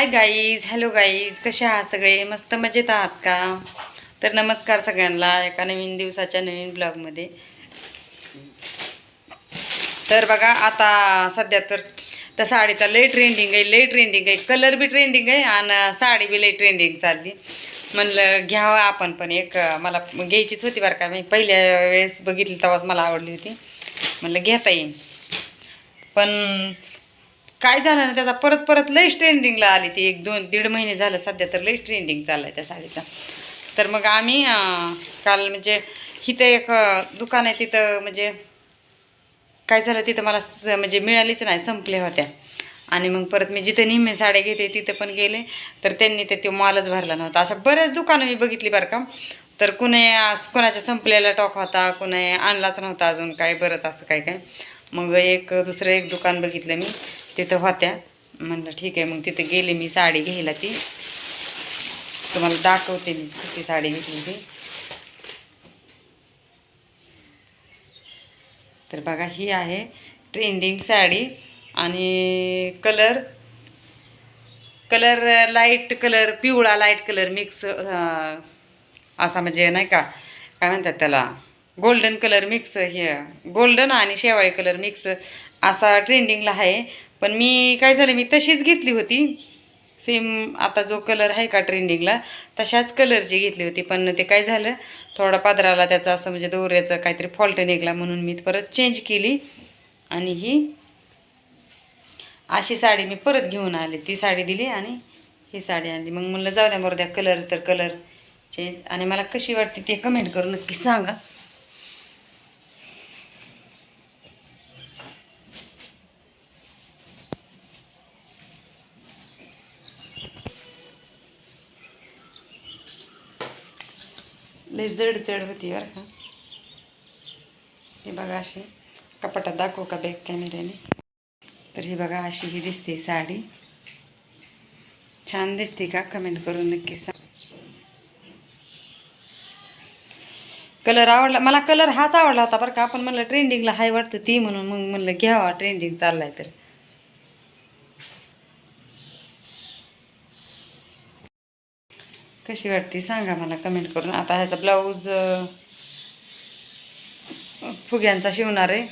Hi guys hello guys कसे आहात सगळे? मस्त मजेत आहात का? तर नमस्कार सगळ्यांना एका नवीन दिवसाच्या नवीन ब्लॉगमध्ये तर बघा आता सध्या तर त्या साडीचा लय ट्रेंडिंग आहे लय ट्रेंडिंग आहे. कलर बी ट्रेंडिंग आहे आणि साडी बी लय ट्रेंडिंग चालली. म्हणलं घ्यावं आपण पण एक मला घ्यायचीच होती बरं का. मी पहिल्या वेळेस बघितली तेव्हाच मला आवडली होती. म्हणलं घेता येईल. पण काय झालं ना त्याचा परत परत लईच ट्रेंडिंगला आली ती. एक दोन दीड महिने झालं सध्या तर लईच ट्रेंडिंग चाललं आहे त्या साडीचा. तर मग आम्ही काल म्हणजे इथं एक दुकान आहे तिथं म्हणजे काय झालं तिथं मला म्हणजे मिळालीच नाही संपल्या होत्या. आणि मग परत मी जिथे निम्मे साड्या घेते तिथं पण गेले. तर त्यांनी तर तो मालच भरला नव्हता. अशा बऱ्याच दुकानं मी बघितली बरं का. तर कुणी आज- कोणाच्या संपलेला टॉक होता कुणी आणलाच नव्हता अजून काय बरंच असं काय काय मग एक दुसरं एक दुकान बघितलं मी. तिथं होत्या. म्हणलं ठीक आहे मग तिथं गेले मी साडी घ्यायला ती. तुम्हाला दाखवते मी कशी साडी घेतली ती. तर बघा ही आहे ट्रेंडिंग साडी आणि कलर कलर लाइट कलर पिवळा लाइट कलर मिक्स असा म्हणजे नाही का काय म्हणतात त्याला गोल्डन कलर मिक्स हे गोल्डन आणि शेवाळी कलर मिक्स असा ट्रेंडिंगला आहे. पण मी काय झालं मी तशीच घेतली होती. सेम आता जो कलर आहे का ट्रेंडिंगला तशाच कलरची घेतली होती. पण ते काय झालं थोडा पदराला त्याचा असं म्हणजे दोऱ्याचं काहीतरी फॉल्ट निघला म्हणून मी परत चेंज केली. आणि ही अशी साडी मी परत घेऊन आली. ती साडी दिली आणि ही साडी आणली. मग म्हणलं जाऊ द्या बरं द्या कलर तर कलर चेंज आणि मला कशी वाटते ते कमेंट करून नक्की सांगा. लय जड जड होती बरं का. हे बघा अशी कपाटात दाखवू का बॅक कॅमेऱ्याने तर ही बघा अशी ही दिसते साडी. छान दिसते का? कमेंट करून नक्की सांग. कलर आवडला मला कलर हाच आवडला होता बरं का. आपण म्हणलं ट्रेंडिंगला हाय वाटतं ती म्हणून मग म्हणलं घ्यावा ट्रेंडिंग चाललाय तर. कशी वाटते सांगा मला कमेंट करून. आता ह्याचा ब्लाऊज फुग्यांचा शिवणार आहे.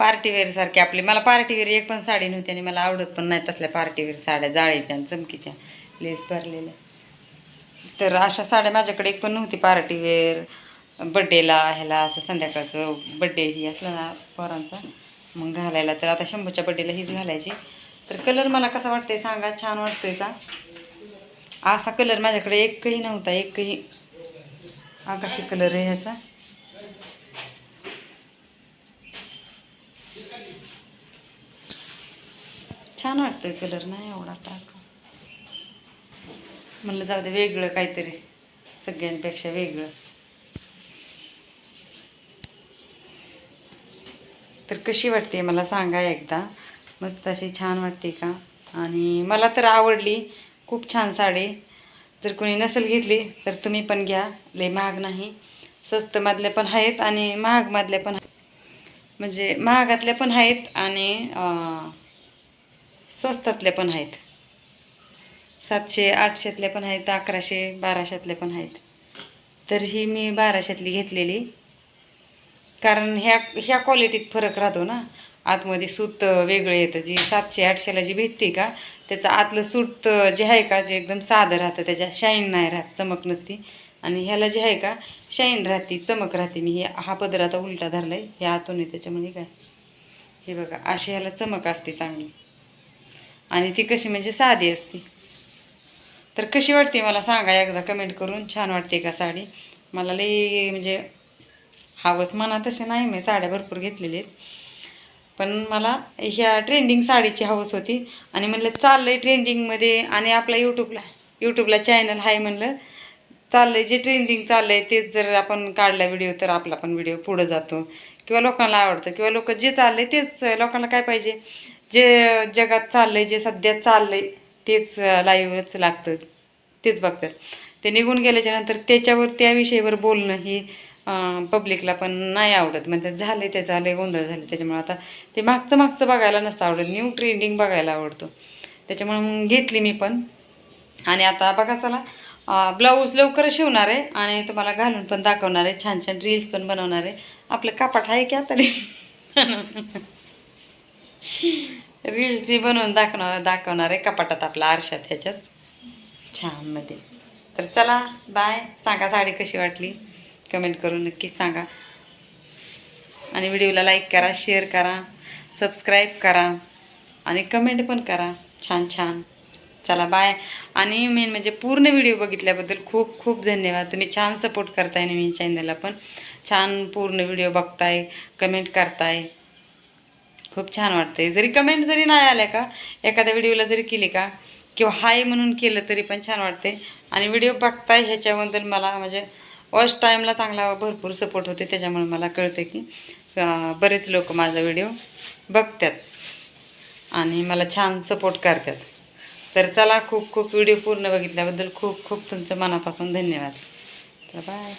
पार्टीवेअर सारखी आपली. मला पार्टीवेअर एक पण साडी नव्हती आणि मला आवडत पण नाही तसल्या पार्टीवेअर साड्या जाळीच्या आणि चमकीच्या. लेस भरलेल्या. तर अशा साड्या माझ्याकडे एक पण नव्हती पार्टीवेअर बड्डेला ह्याला असं संध्याकाळचं बड्डे ही असलं ना पोरांचा मग घालायला. तर आता शंभूच्या बड्डेला हीच घालायची. तर कलर मला कसा वाटतंय सांगा? छान वाटतोय का? असा कलर माझ्याकडे एकही नव्हता. एकही आकाशी कलर आहे ह्याचा. छान वाटतोय कलर नाही एवढा टाक. म्हणलं जाऊ दे वेगळं काहीतरी. सगळ्यांपेक्षा वेगळं. तर कशी वाटते मला सांगा एकदा. मस्त अशी छान वाटते का? आणि मला तर आवडली. खूप छान साडी. जर कोणी नसेल घेतली तर तुम्ही पण घ्या. लय महाग नाही. स्वस्तमधल्या पण आहेत आणि महागमधल्या पण आहेत. म्हणजे महागातल्या पण आहेत आणि स्वस्तातल्या पण आहेत. सातशे आठशेतले पण आहेत अकराशे बाराशेतले पण आहेत. तर ही मी बाराशेतली घेतलेली. कारण ह्या ह्या क्वालिटीत फरक राहतो ना. आतमध्ये सूत वेगळं येतं. जी सातशे आठशेला जी भेटते का त्याचं आतलं सूत जे आहे का जे एकदम साधं राहतं त्याच्या शाईन नाही राहत चमक नसती. आणि ह्याला जे आहे का शाईन राहते चमक राहते. मी हे हा पदर आता उलटा धरला आहे हे आतून आहे त्याच्यामध्ये काय? हे बघा अशी ह्याला चमक असते चांगली. आणि ती कशी म्हणजे साधी असते. तर कशी वाटते मला सांगा एकदा कमेंट करून. छान वाटते का साडी? मला लई म्हणजे हवस मना तसे नाही मी साड्या भरपूर घेतलेल्या आहेत. पण मला ह्या ट्रेंडिंग साडीची हवस होती. आणि म्हणलं चाललं आहे ट्रेंडिंगमध्ये आणि आपला यूट्यूबला यूट्यूबला चॅनल आहे म्हणलं. चाललं आहे जे ट्रेंडिंग चाललं आहे तेच जर आपण काढला व्हिडिओ तर आपला पण व्हिडिओ पुढं जातो. किंवा लोकांना आवडतं किंवा लोक जे चाललं आहे तेच लोकांना काय पाहिजे? जे जगात चाललं आहे जे सध्या चाललं आहे तेच लाईव्हच लागतं. तेच बघतात. ते निघून गेल्याच्यानंतर त्याच्यावर त्या विषयावर बोलणं ही पब्लिकला पण नाही आवडत. म्हणजे झाले ते झाले गोंधळ झाले. त्याच्यामुळे आता ते मागचं मागचं बघायला नसतं आवडत. न्यू ट्रेंडिंग बघायला आवडतो. त्याच्यामुळे मग घेतली मी पण. आणि आता बघा चला ब्लाऊज लवकर शिवणार आहे आणि तुम्हाला घालून पण दाखवणार आहे. छान छान रील्स पण बनवणार आहे. आपलं कापाट आहे की आता रील्स बी बनवून दाखवणार दाखवणार आहे कपाटात आपला आरशात ह्याच्यात. छानमध्ये. तर चला बाय सांगा साडी कशी वाटली? कमेंट करून नक्कीच सांगा. आणि व्हिडिओला लाईक करा शेअर करा सबस्क्राईब करा आणि कमेंट पण करा. छान छान. चला बाय आणि मेन म्हणजे पूर्ण व्हिडिओ बघितल्याबद्दल खूप खूप धन्यवाद. तुम्ही छान सपोर्ट करताय नवीन चॅनलला पण. छान पूर्ण व्हिडिओ बघताय कमेंट करताय. खूप छान वाटतंय. जरी कमेंट जरी नाही आल्या का एखाद्या व्हिडिओला जरी केली का किंवा हाय म्हणून केलं तरी पण छान वाटते आणि व्हिडिओ बघताय ह्याच्याबद्दल मला म्हणजे वॉश टाईमला चांगला भरपूर सपोर्ट होते त्याच्यामुळे मला कळते की बरेच लोक माझा व्हिडिओ बघतात आणि मला छान सपोर्ट करतात. तर चला खूप खूप व्हिडिओ पूर्ण बघितल्याबद्दल खूप खूप तुमचं मनापासून धन्यवाद. तर बाय